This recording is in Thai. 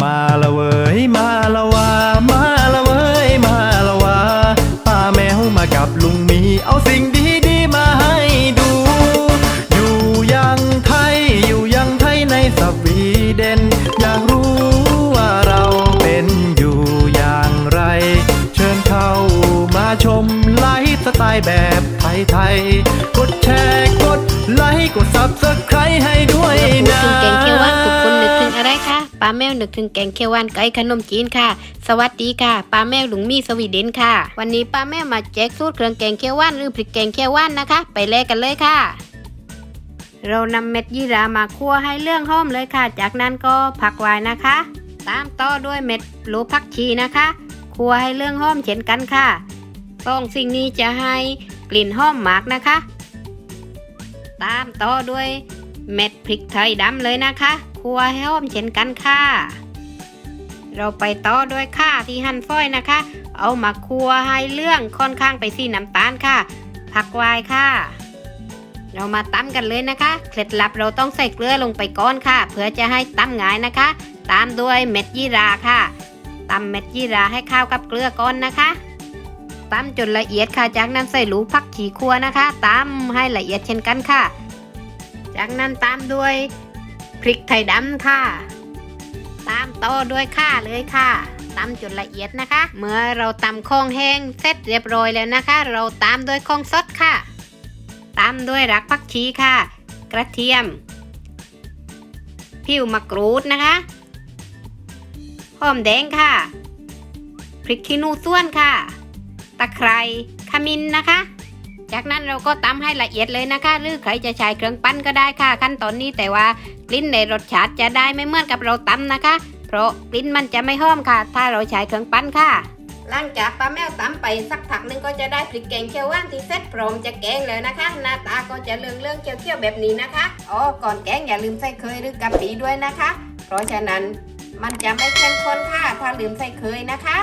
มาละเว้ยมาละวามาละเว้ยมาละวาป้าแมวมากับลุงมีเอาสิ่งดีๆมาให้ดู อยู่ยังไทยอยู่ยังไทยในสวีเดนอยากรู้ว่าเราเป็นอยู่อย่างไร เชิญเข้ามาชมไลฟ์สไตล์แบบไทยๆกดแชร์กดไลค์กดซับสไครต์ให้ด้ ป้าแมวนึกถึงแกงเขียวหวานไก่ขนมจีนค่ะ สวัสดีค่ะป้าแมวหลุงมีสวีเดนค่ะ วันนี้ป้าแมวมาแจกสูตรเครื่องแกงเขียวหวานหรือพริกแกงเขียวหวานนะคะ ไปแลกกันเลยค่ะ เรานำเม็ดยี่หรามาคั่วให้เรื่องหอมเลยค่ะ จากนั้นก็ผักไว้นะคะ ตามต่อด้วยเม็ดหลูผักชีนะคะคั่วให้เรื่องหอมเช่นกันค่ะสองสิ่งนี้จะให้กลิ่นหอมมากนะคะ ตามต่อด้วยเม็ดพริกไทยดำเลยนะคะ คั่วให้หอมเช่นกันค่ะ เราไปต่อด้วยข่าที่หั่นฝ้อยนะคะ เอามาคั่วให้เรื่องค่อนข้างไปสีน้ำตาลค่ะ ผักวายค่ะ เรามาตำกันเลยนะคะ เคล็ดลับเราต้องใส่เกลือลงไปก่อนค่ะ เพื่อจะให้ตำง่ายนะคะ ตามด้วยเม็ดยี่ราค่ะตำเม็ดยี่ราให้เข้ากับเกลือก่อนนะคะตำจนละเอียดค่ะ จากนั้นใส่หลูผักชีคั่วนะคะตำให้ละเอียดเช่นกันค่ะ จากนั้นตามด้วย ริกไทยดำค่ะ ตามต่อด้วยข่าเลยค่ะตำจนละเอียดนะคะ เมื่อเราตำข้องแห้งเสร็จเรียบร้อยแล้วนะคะ เราตามด้วยข้องสดค่ะ ตามด้วยรักผักชีค่ะ กระเทียม ผิวมะกรูดนะคะหอมแดงค่ะ พริกขี้หนูส่วนค่ะ ตะไคร้ขมิ้นนะคะ จากนั้นเราก็ตำให้ละเอียดเลยนะคะ หรือใครจะใช้เครื่องปั้นก็ได้ค่ะ ขั้นตอนนี้แต่ว่ากลิ่นในรสชาติจะได้ไม่เหมือนกับเราตำนะคะ เพราะกลิ่นมันจะไม่หอมค่ะ ถ้าเราใช้เครื่องปั้นค่ะ หลังจากป้าแมวตำไปสักพักหนึงก็จะได้พริกแกงเขียวหวานที่เสร็จพร้อมจะแกงแล้วนะคะ หน้าตาก็จะเลืองเลืองๆเขียวๆแบบนี้นะคะอ๋อก่อนแกงอย่าลืมใส่เคยหรือกะปิด้วยนะคะ เพราะฉะนั้นมันจะไม่เข้มข้นค่ะถ้าลืมใส่เคยนะคะ